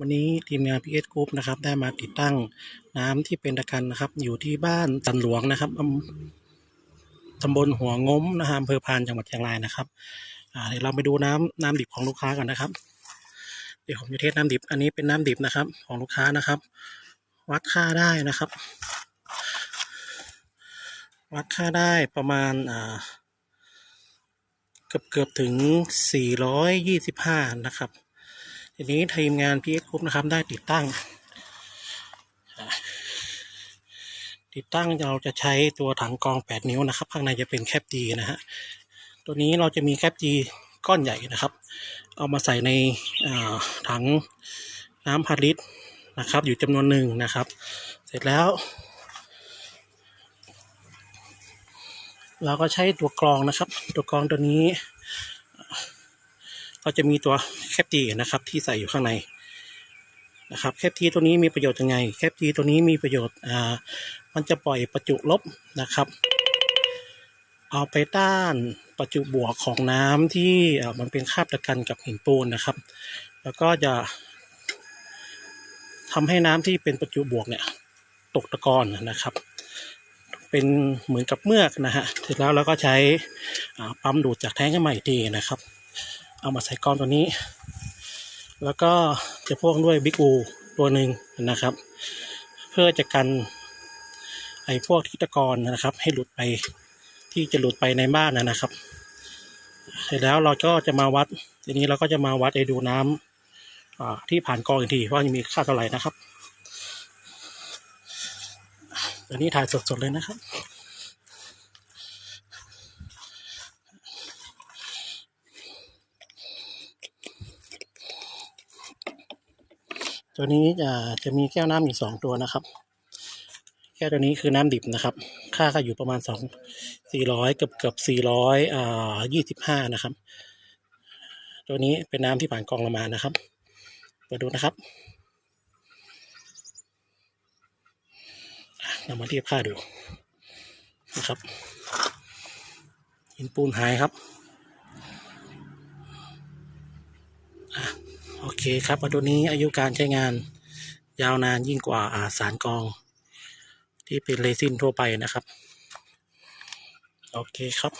วันนี้ทีมงาน PS Group นะครับได้มาติดตั้งน้ำที่เป็นตะกันนะครับ อยู่ที่บ้านจันหลวงนะครับอำตำบลหัวงมนะฮะอำเภอพานจังหวัดเชียงรายนะครับเดี๋ยวเราไปดูน้ำน้ำดิบของลูกค้ากันนะครับ เดี๋ยวผมจะเทสน้ำดิบ อันนี้เป็นน้ำดิบนะครับ ของลูกค้านะครับ วัดค่าได้นะครับ วัดค่าได้ประมาณอ่าเกือบเกือบถึง 425 นะครับ ทีนี้ทีมงาน PS Group นะครับ ได้ติดตั้ง ติดตั้งเราจะใช้ตัวถังกรอง 8 นิ้วนะครับ ข้างในจะเป็นแคปจีนะฮะตัวนี้เราจะมีแคปจีก้อนใหญ่นะครับ เอามาใส่ในถังน้ำพันลิตรนะครับ อยู่จำนวนหนึ่งนะครับ เสร็จแล้ว เราก็ใช้ตัวกรองนะครับ ตัวกรองตัวนี้ ก็จะมีตัวแคปจีนะครับ ที่ใส่อยู่ข้างในนะครับแคปจีตัวนี้มีประโยชน์ยังไงแคปจีตัวนี้มีประโยชน์อ่ามันจะปล่อยประจุลบนะครับ เอาไปต้านประจุบวกของน้ำที่อ่ามันเป็นคาบตะกันกับหินปูนนะครับ แล้วก็จะทำให้น้ำที่เป็นประจุบวกเนี่ย ตกตะกอนนะครับ เป็นเหมือนกับเมือกนะฮะเสร็จแล้วเราก็ใช้อ่าปั๊มดูดจากแท้งขึ้นมาอีกทีนะครับ เอามาใส่ก้อนตัวนี้ แล้วก็จะพ่วงด้วยบิ๊กอูตัวหนึ่งนะครับ เพื่อจะกันไอ้พวกที่ตะกอนนะครับ ให้หลุดไปที่จะหลุดไปในบ้านนะครับ เสร็จแล้วเราก็จะมาวัด ทีนี้เราก็จะมาวัดไอ้ดูน้ำอ่าที่ผ่านกองอีกทีว่ามีค่าเท่าไหร่นะครับตอนนี้ถ่ายสดๆเลยนะครับ ตัวนี้จะจะมีแก้วน้ำอยู่สองตัวนะครับ แก้วตัวนี้คือน้ำดิบนะครับ ค่าก็อยู่ประมาณสองสี่ร้อยเกือบเกือบสี่ร้อยอ่ายี่สิบห้านะครับ ตัวนี้เป็นน้ำที่ผ่านกรองละมานะครับเปิดดูนะครับเรามาเทียบค่าดูนะครับหินปูนหายครับ โอ เคครับตัวนี้อายุการใช้งานยาวนานยิ่งกว่าอาสารกอง ที่เป็นเรซินทั่วไปนะครับ โอเคครับ